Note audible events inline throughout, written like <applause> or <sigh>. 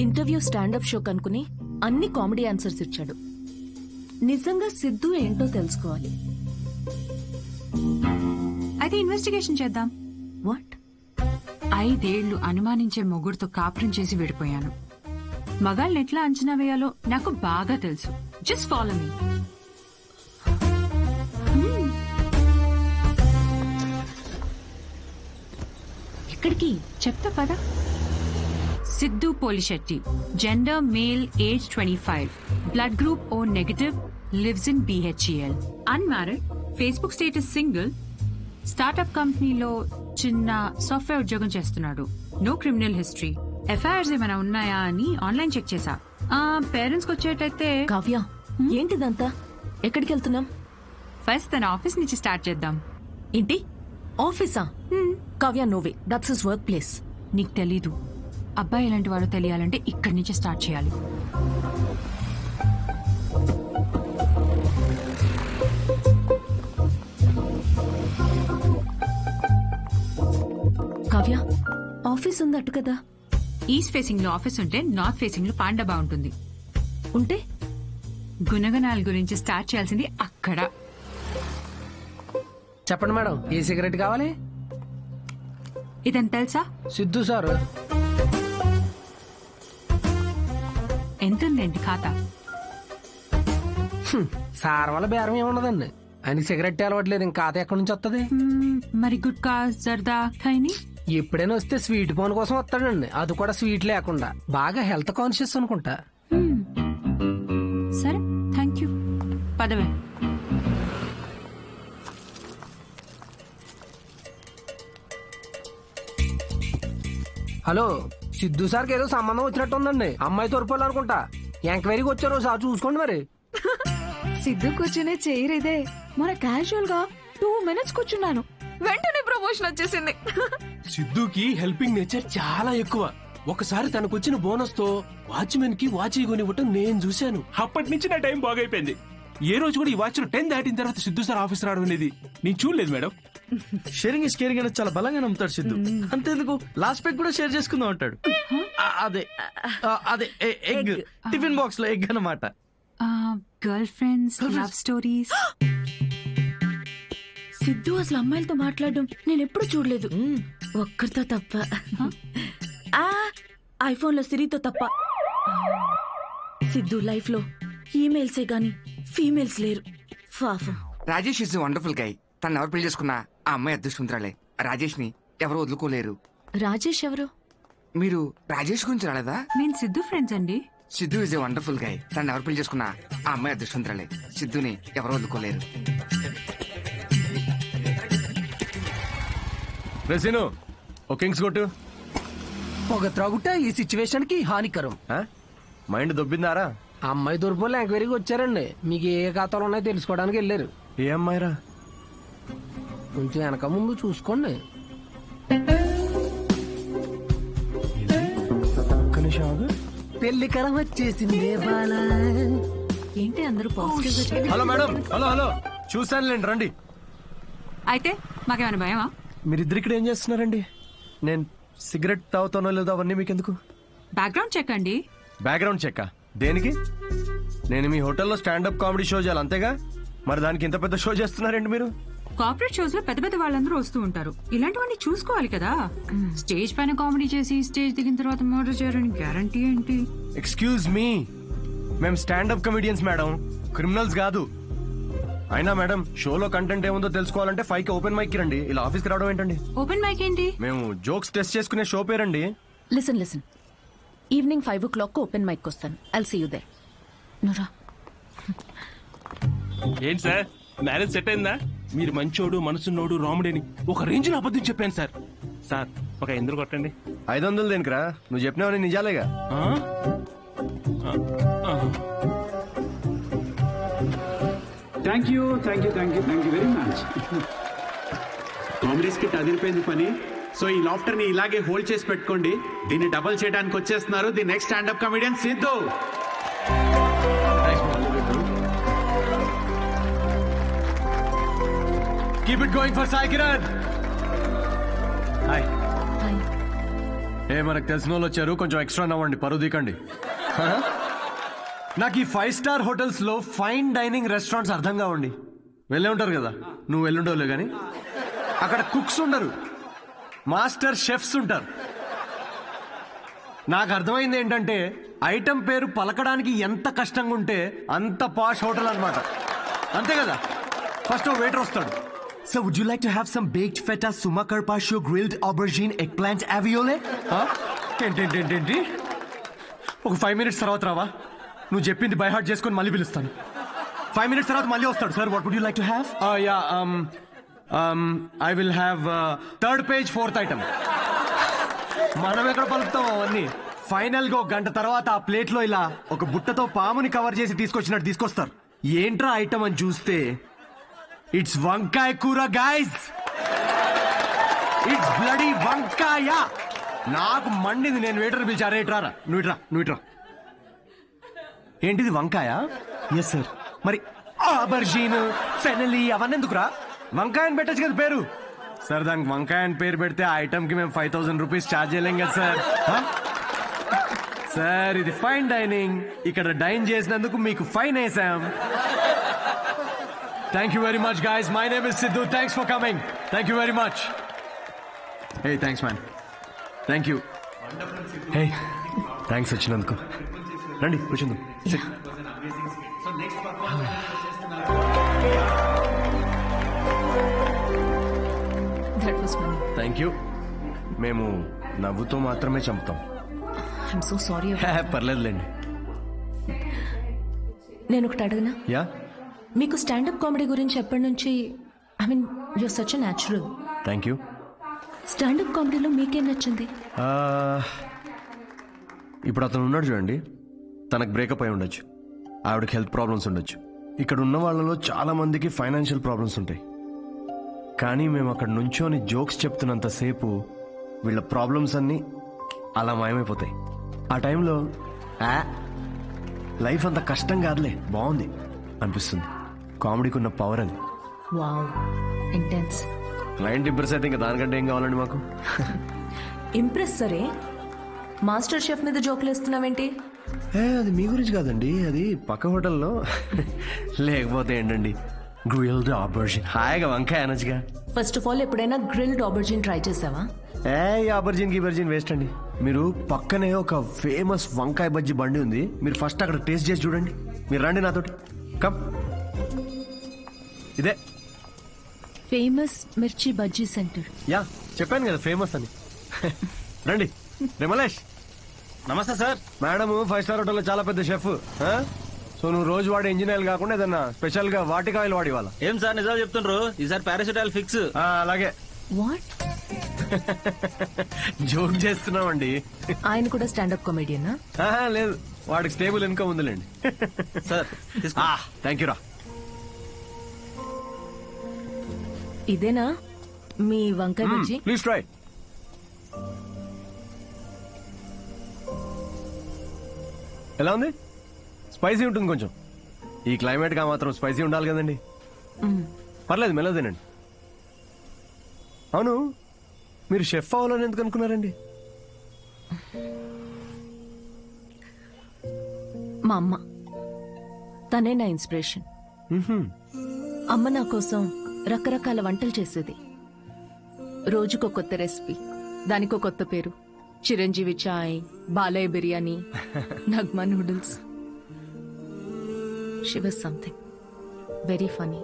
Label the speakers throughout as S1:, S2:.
S1: Interview standup show కనుకుని అన్ని comedy answers ఇచ్చాడు. నిజంగా సిద్ధు ఏంటో తెలుసుకోవాలి.
S2: అయితే ఇన్వెస్టిగేషన్ చేద్దాం.
S1: వాట్?
S2: ఐదేళ్ళు అనుమానించే మొగుడుతో కాపురం చేసి విడిపోయాను. మగాళ్ళని ఎట్లా అంచనా వేయాలో నాకు బాగా తెలుసు. జస్ట్ ఫాలో మీ
S1: ఎక్కడికి?
S2: చెప్తా పదా. Siddhu Polishetty. Gender male age twenty five blood group O negative lives in BHEL unmarried Facebook status single startup కంపెనీలో చిన్న సాఫ్ట్వేర్ ఉద్యోగం చేస్తున్నాడు. నో క్రిమినల్ హిస్టరీ ఎఫ్ఐఆర్స్ ఏమైనా ఉన్నాయా అని ఆన్లైన్ చెక్ చేశా. పేరెంట్స్కి వచ్చేటైతే
S1: కావ్య ఏంటిదంతా? ఎక్కడికి వెళ్తున్నాం?
S2: ఫస్ట్ తన ఆఫీస్ నుంచి స్టార్ట్ చేద్దాం.
S1: ఏంటి? ఆఫీసా? Kavya no way that's his work place
S2: నీకు తెలీదు. అబ్బాయి ఎలాంటి వాడో తెలియాలంటే ఇక్కడి నుంచి స్టార్ట్ చేయాలి.
S1: కావ్య ఆఫీస్ ఉంది అటు కదా?
S2: ఈస్ట్ ఫేసింగ్లో ఆఫీస్ ఉంటే నార్త్ ఫేసింగ్లో పాండబా ఉంటుంది
S1: ఉంటే?
S2: గుణగణాల గురించి స్టార్ట్ చేయాల్సింది అక్కడ.
S3: చెప్పండి మేడం ఏ సిగరెట్ కావాలి?
S2: ఇదని తెలుసా?
S3: సిద్ధు సార్.
S2: ఎంత ఉందండి ఖాతా?
S3: సార్ వల్ల బేరం ఏముండదండి. ఆయన సిగరెట్ అలవట్లేదు ఇంకా ఖాతా ఎక్కడి నుంచి వస్తుంది
S2: మరి గుట్కా జర్దా ఖైని?
S3: ఎప్పుడైనా వస్తే స్వీట్ పోన్ కోసం వస్తాడండి. అది కూడా స్వీట్ లేకుండా. బాగా హెల్త్ కాన్షియస్ అనుకుంటా.
S2: సరే థ్యాంక్ యూ. పదవే.
S3: హలో సిద్ధు సార్కి ఏదో సంబంధం వచ్చినట్టు ఉందండి అమ్మాయి తోరిపోలే అనుకుంటా ఎంక్వైరీకి వచ్చారు సార్ చూసుకోండి మరి.
S4: సిద్ధు కూర్చునే చైర్ ఇదే. మన క్యాజువల్గా టూ మినిట్స్ కూర్చున్నాను. వెంటనే ప్రమోషన్ వచ్చేసింది.
S5: సిద్ధుకి హెల్పింగ్ నేచర్ చాలా ఎక్కువ. ఒకసారి తనకొచ్చిన బోనస్తో వాచ్మెన్కి వాచ్ కొనివ్వటం నేను చూశాను. అప్పటి నుంచి నా టైం బాగైపోయింది. ఏ రోజు కూడా ఈ వాచ్ టెన్ దాటిన తర్వాత సిద్ధు సార్ ఆఫీస్ రావడం అనేది నేను చూడలేదు మేడం.
S6: షేరింగ్ ఇస్ కేరింగ్ అనేది చాలా బలంగా నమ్ముతాడు సిద్ధు. అంతేందుకు? లాస్ట్ పెగ్ కూడా షేర్ చేసుకుందాం అంటాడు. ఆ, అదే. ఆ, అదే. ఎగ్. టిఫిన్ బాక్స్లో ఎగ్ అన్నమాట.
S2: Girl friends love stories.
S1: Siddhu అసలు అమ్మాయిలతో మాట్లాడడం నేను ఎప్పుడు చూడలేదు. ఒక్కరితో తప్ప. ఆ ఐఫోన్లో సిరితో తప్ప. సిద్ధు లైఫ్లో ఈమెయిల్సే గాని ఫీమేల్స్ లేరు. ఫాఫా
S7: రాజేష్ ఇస్ వండర్ఫుల్ గై. తను ఎవరు పెళ్ళి చేసుకున్నా? ఆ అమ్మాయి అదృష్టవంతురాలే. రాజేష్ని ఎవరు వదులుకోలేరు.
S1: రాజేష్ ఎవరు?
S7: మీరు రాజేష్ గురించి రాలేదా?
S2: నేను సిద్ధు ఫ్రెండ్స్ అండి.
S7: Siddhu is a wonderful guy తను ఎవరు పెళ్ళి చేసుకున్నా ఆ అమ్మాయి అదృష్టవంతురాలే. సిద్ధుని ఎవరు వదులుకోలేరు.
S5: రెసిను ఓ కింగ్స్ కొట్టు.
S3: పొగ త్రాగుట ఈ సిచ్యువేషన్కి హానికరం.
S5: మైండ్ దొబ్బిందారా?
S3: ఆ అమ్మాయి తోరిపోలే ఎంక్వైరీకి వచ్చారండి. మీకు ఏ ఖాతాలు ఉన్నాయో తెలుసుకోవడానికి వెళ్ళారు.
S5: ఏ అమ్మాయిరా?
S3: కొంచెం వెనక ముందు చూసుకోండి. పెళ్ళి కరం వచ్చేసింది
S1: ఏంటి అందరూ positive
S5: hello madam hello hello. చూసానులేండి రండి.
S2: అయితే మాకేమైనా భయమా?
S5: మీరిద్దరు ఇక్కడ ఏం చేస్తున్నారండి? నేను సిగరెట్ తాగుతానో లేదో అవన్నీ మీకెందుకు?
S2: బ్యాక్గ్రౌండ్ చెక్ అండి.
S5: బ్యాక్గ్రౌండ్ చెక్ దేనికి? నేను మీ హోటల్లో స్టాండప్ కామెడీ షో చేయాలి అంతేగా? మరి దానికి ఇంత పెద్ద షో చేస్తున్నారండి మీరు?
S2: కార్పొరేట్ షోస్లో పెద్ద పెద్ద వాళ్ళందరూ వస్తూ ఉంటారు. ఇలాంటివన్నీ చూసుకోవాలి కదా. స్టేజ్ పైన కామెడీ చేసి స్టేజ్ దిగిన తర్వాత మర్డర్ చేయాలని గ్యారంటీ ఏంటి?
S5: ఎక్స్క్యూజ్ మీ మేము స్టాండప్ కమెడియన్స్ మేడం క్రిమినల్స్ కాదు. అయినా మేడం షోలో కంటెంట్ ఏముందో తెలుసుకోవాలంటే ఫైవ్కి ఓపెన్ మైక్ రండి. ఇలా ఆఫీస్కి రావడం ఏంటండి?
S2: ఓపెన్ మైక్ ఏంటి?
S5: మేము జోక్స్ టెస్ట్ చేసుకునే షో పేరండి.
S1: Listen listen evening five o'clock open mic వస్తాను. ఐల్ సీ యూ దే నురా
S5: ఏంటి సార్? మ్యారేజ్ సెట్ అయిందా? మీరు మంచోడు మనసున్నోడు రాముడేని ఒక రేంజ్లో అబద్ధం చెప్పాను సార్. సార్ ఒక ఎందుకు కొట్టండి. ఐదు వందలు దేనికిరా? నువ్వు చెప్పినావని నిజాలేగా?
S8: Thank you thank you thank you thank you very much comedies kit అదిరిపోయింది పని. సో ఈ లాఫ్టర్ని ఇలాగే హోల్డ్ చేసి పెట్టుకోండి. దీన్ని డబల్ చేయడానికి వచ్చేస్తున్నారు the next standup comedian Siddhu.
S5: Keep it going for Sai Kiran hi
S9: ఏ మనకు తెలిసిన వాళ్ళు వచ్చారు. కొంచెం ఎక్స్ట్రా నవ్వండి. పరువు దీకండి హ? నాకు ఈ ఫైవ్ స్టార్ హోటల్స్లో ఫైన్ డైనింగ్ రెస్టారెంట్స్ అర్థం కావండి. వెళ్ళే ఉంటారు కదా. నువ్వు వెళ్ళుండవులే కానీ అక్కడ కుక్స్ ఉండరు. మాస్టర్ షెఫ్స్ ఉంటారు. నాకు అర్థమైంది ఏంటంటే ఐటమ్ పేరు పలకడానికి ఎంత కష్టంగా ఉంటే అంత పాష్ హోటల్ అన్నమాట. అంతే కదా? ఫస్ట్ వెయిటర్ వస్తాడు. Would you like to have some baked feta Suma carpaccio grilled aubergine eggplant అవియోలే ఏంటేంటేంటేంటి ఒక ఫైవ్ మినిట్స్ తర్వాత రావా? నువ్వు చెప్పింది బై హార్ట్ చేసుకొని మళ్ళీ పిలుస్తాను. ఫైవ్ మినిట్స్ తర్వాత మళ్ళీ వస్తాడు. Sir what would you like to have yeah I will have third page fourth item మనం ఎక్కడ పలుకుతాం అవన్నీ? ఫైనల్గా ఒక గంట తర్వాత ఆ ప్లేట్లో ఇలా ఒక బుట్టతో పాముని కవర్ చేసి తీసుకొచ్చినట్టు తీసుకొస్తారు. ఏంట్రా ఐటమ్ అని చూస్తే? ఇట్స్ వంకాయ కూర గాయస్ ఇట్స్ బ్లడీ వంకాయ. నాకు మండింది నేను వెయిటర్ పిలిచి అరే ఇట్రారా నువ్వు ఇట్రా నువ్వు ఇట్రా ఏంటిది వంకాయ? ఎస్ సార్ మరి ఆబర్జీన్ ఫెనలి అవన్నీ ఎందుకురా? వంకాయ అని పెట్టచ్చు కదా పేరు. సార్ దానికి వంకాయ అని పేరు పెడితే ఆ ఐటమ్కి మేము ఫైవ్ థౌసండ్ రూపీస్ ఛార్జ్ చేయలేం కదా సార్? సార్ ఇది ఫైన్ డైనింగ్ ఇక్కడ డైన్ చేసినందుకు మీకు ఫైన్ వేసాం thank you very much guys my name is Siddhu thanks for coming thank you very much hey thanks man thank you hey thanks వచ్చినందుకు రండి కూర్చుందాం.
S1: దట్ వాస్
S9: థ్యాంక్ యూ మేము నవ్వుతో మాత్రమే చంపుతాం.
S1: ఐఎమ్ సో సారీ
S9: హే, పర్లేదులేండి.
S1: నేను ఒకటి అడగనా?
S9: యా?
S1: మీకు స్టాండప్ కామెడీ గురించి ఎప్పటి నుంచి I mean you're such natural
S9: thank you
S1: standup కామెడీలో మీకేం నచ్చింది?
S9: ఇప్పుడు అతను ఉన్నాడు చూడండి. తనకు బ్రేకప్ అయి ఉండొచ్చు. ఆవిడకి హెల్త్ ప్రాబ్లమ్స్ ఉండొచ్చు. ఇక్కడ ఉన్న వాళ్ళలో చాలా మందికి ఫైనాన్షియల్ ప్రాబ్లమ్స్ ఉంటాయి. కానీ మేము అక్కడ నుంచోని జోక్స్ చెప్తున్నంతసేపు వీళ్ళ ప్రాబ్లమ్స్ అన్నీ అలా మాయమైపోతాయి. ఆ టైంలో లైఫ్ అంత కష్టం కాదులే బాగుంది అనిపిస్తుంది. కామెడీకి ఉన్న పవర్ అది.
S1: వావ్ ఇంటెన్స్
S9: క్లయింట్ ఇంప్రెస్ అయితే ఇంకా దానికంటే ఏం కావాలండి మాకు?
S1: ఇంప్రెస్ సరే. మాస్టర్ షెఫ్ మీద జోకులు వేస్తున్నావేంటి?
S9: ఏ అది మీ గురించి కాదండి అది పక్క హోటల్లో. <laughs> లేకపోతే ఏంటండి గ్రిల్డ్ ఆపర్చున్ హాయిగా వంకాయ అనొచ్చుగా
S1: ఫస్ట్ ఆఫ్ ఆల్ ఎప్పుడైనా గ్రిల్డ్ ఆబర్జిన్ ట్రై చేసావా?
S9: ఏ ఆపర్జిన్ గిబర్జిన్ వేస్ట్ అండి. మీరు పక్కనే ఒక ఫేమస్ వంకాయ బజ్జీ బండి ఉంది మీరు ఫస్ట్ అక్కడ టేస్ట్ చేసి చూడండి. మీరు రండి నాతోటి. కమ్ ఇదే.
S1: ఫేమస్ మిర్చి బజ్జీ సెంటర్.
S9: యా చెప్పాను కదా ఫేమస్ అని. రండి. రిమలేష్.
S6: నమస్తే సార్.
S9: మేడం ఫైవ్ స్టార్ హోటల్లో చాలా పెద్ద షెఫ్ సో నువ్వు రోజు వాడే ఇంజిన్ ఆయిల్ కాకుండా ఏదన్నా స్పెషల్గా వాటికి ఆయిల్ వాడి ఇవాళ.
S6: ఏం సార్ నిజాలు చెప్తుండ్రు? ఈసారి పారాసిటాల్ ఫిక్స్
S9: ఆ, అలాగే.
S1: వాట్
S9: జోక్ చేస్తున్నామండి.
S1: ఆయన కూడా స్టాండప్ కామెడియనా
S9: లేదు. వాడికి స్టేబుల్ ఇన్కమ్ ఉందిలేండి.
S6: సార్ తీసుకో
S9: థ్యాంక్ యూ రా.
S1: ఇదేనా? మీ వంకాయ బజ్జీ?
S9: ప్లీజ్ ట్రై ఎలా ఉంది? స్పైసీ ఉంటుంది కొంచెం. ఈ క్లైమేట్గా మాత్రం స్పైసీ ఉండాలి కదండి. పర్లేదు మెల్ల తినండి. అవును మీరు షెఫ్ అవ్వాలని ఎందుకు అనుకున్నారండి?
S1: మా అమ్మ. తనే నా ఇన్స్పిరేషన్ అమ్మ నా కోసం రకరకాల వంటలు చేసేది. రోజుకో కొత్త రెసిపీ దానికో కొత్త పేరు. Chiranjeevi chai Balayya biryani <laughs> Nagma noodles. She was something very funny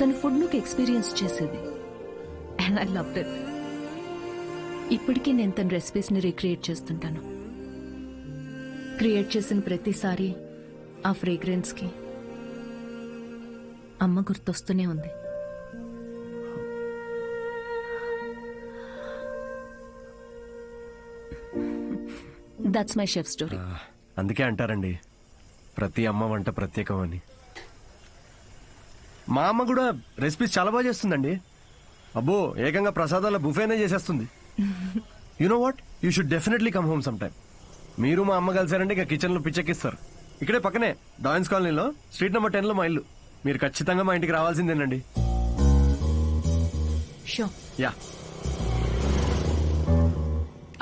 S1: తన ఫుడ్ నుకు ఎక్స్పీరియన్స్ చేసేది. అండ్ ఐ లవ్ ఇట్ ఇప్పటికీ నేను తన రెసిపీస్ని రీక్రియేట్ చేస్తుంటాను. క్రియేట్ చేసిన ప్రతిసారి ఆ ఫ్రేగ్రెన్స్కి అమ్మ గుర్తొస్తూనే ఉంది. దట్స్ మై షెఫ్ స్టోరీ
S9: అందుకే అంటారండి ప్రతి అమ్మ వంట ప్రత్యేకం అని మా అమ్మ కూడా రెసిపీస్ చాలా బాగా చేస్తుందండి. అబ్బో ఏకంగా ప్రసాదాల బుఫేనే చేసేస్తుంది. You know what you should definitely come home some time మీరు మా అమ్మ కలిసారంటే ఇక కిచెన్లో పిచ్చెక్కిస్తారు. ఇక్కడే పక్కనే డాయన్స్ కాలనీలో స్ట్రీట్ నెంబర్ టెన్లో మా ఇల్లు. మీరు ఖచ్చితంగా మా ఇంటికి రావాల్సిందేనండి.
S1: Show
S9: yeah.